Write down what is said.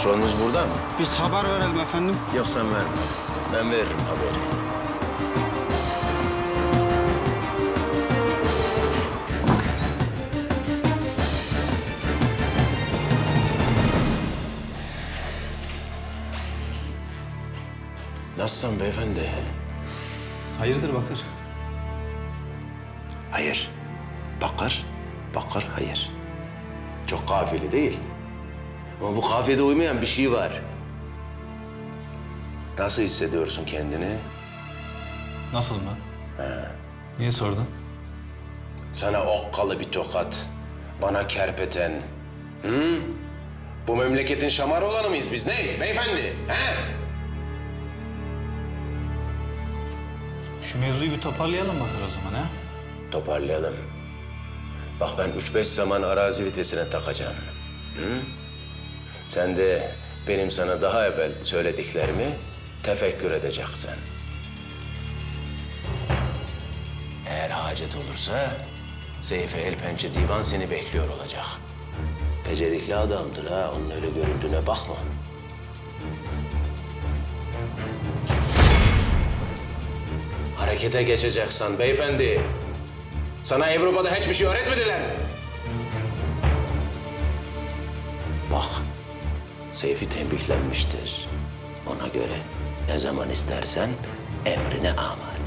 Patronunuz burada mı? Biz haber verelim efendim. Yok sen verme. Ben veririm haberi. Nasılsın beyefendi? Hayırdır Bakır? Hayır. Bakır, bakır, hayır. Çok kafiyeli değil. Ama bu kafiyede uymayan bir şey var. Nasıl hissediyorsun kendini? Nasıl mı? Niye sordun? Sana okkalı bir tokat, bana kerpeten. Hı? Bu memleketin şamar olanı mıyız? Biz neyiz beyefendi? He? Şu mevzuyu bir toparlayalım Bakır o zaman ha? Toparlayalım. Bak ben üç beş zaman arazi vitesine takacağım. Hı? Sen de benim sana daha evvel söylediklerimi tefekkür edeceksin. Eğer hacet olursa Seyfi El Pençe Divan seni bekliyor olacak. Becerikli adamdır ha. Onun öyle göründüğüne bakma. Harekete geçeceksin beyefendi. Sana Avrupa'da hiçbir şey öğretmediler mi? Bak, Seyfi tembihlenmiştir. Ona göre ne zaman istersen emrine. He?